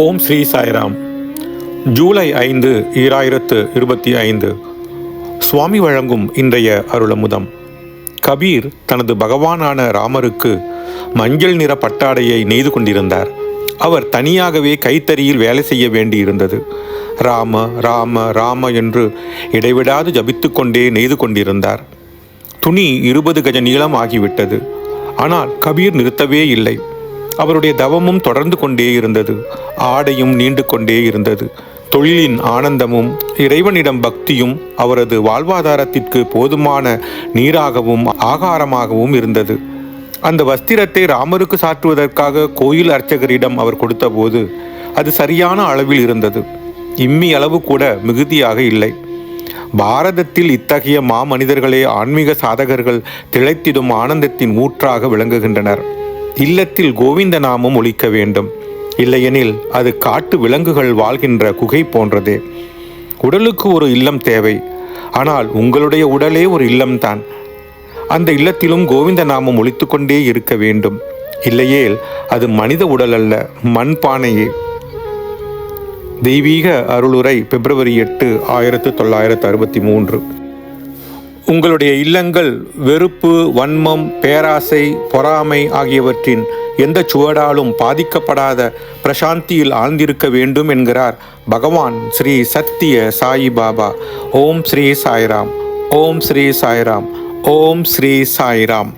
ஓம் ஸ்ரீ சாய்ராம். ஜூலை ஐந்து ஈராயிரத்து இருபத்தி ஐந்து. சுவாமி வழங்கும் இன்றைய அருளமுதம். கபீர் தனது பகவானான ராமருக்கு மஞ்சள் நிற பட்டாடையை நெய்து கொண்டிருந்தார். அவர் தனியாகவே கைத்தறியில் வேலை செய்ய வேண்டியிருந்தது. ராம ராம ராம என்று இடைவிடாது ஜபித்து கொண்டே நெய்து கொண்டிருந்தார். துணி இருபது கஜ நீளம் ஆகிவிட்டது. ஆனால் கபீர் நிறுத்தவே இல்லை. அவருடைய தவமும் தொடர்ந்து கொண்டே இருந்தது. ஆடையும் நீண்டு கொண்டே இருந்தது. தொழிலின் ஆனந்தமும் இறைவனிடம் பக்தியும் அவரது வாழ்வாதாரத்திற்கு போதுமான நீராகவும் ஆகாரமாகவும் இருந்தது. அந்த வஸ்திரத்தை ராமருக்கு சாற்றுவதற்காக கோயில் அர்ச்சகரிடம் அவர் கொடுத்தபோது அது சரியான அளவில் இருந்தது. இம்மி அளவு கூட மிகுதியாக இல்லை. பாரதத்தில் இத்தகைய மாமனிதர்களே ஆன்மீக சாதகர்கள் திளைத்திடும் ஆனந்தத்தின் ஊற்றாக விளங்குகின்றனர். இல்லத்தில் கோவிந்த நாமம் ஒழிக்க வேண்டும். இல்லையெனில் அது காட்டு விலங்குகள் வாழ்கின்ற குகை போன்றதே. உடலுக்கு ஒரு இல்லம் தேவை. ஆனால் உங்களுடைய உடலே ஒரு இல்லம்தான் அந்த இல்லத்திலும் கோவிந்த நாமம் ஒழித்துக்கொண்டே இருக்க வேண்டும். இல்லையேல் அது மனித உடல் அல்ல மண் பானையே தெய்வீக அருளுரை பிப்ரவரி எட்டு ஆயிரத்து தொள்ளாயிரத்து அறுபத்தி மூன்று. உங்களுடைய இல்லங்கள் வெறுப்பு வன்மம் பேராசை பொறாமை ஆகியவற்றின் எந்த சுவடாலும் பாதிக்கப்படாத பிரசாந்தியில் ஆழ்ந்திருக்க வேண்டும் என்கிறார் பகவான் ஸ்ரீ சத்திய சாயி பாபா. ஓம் ஸ்ரீ சாய்ராம். ஓம் ஸ்ரீ சாய்ராம். ஓம் ஸ்ரீ சாய்ராம்.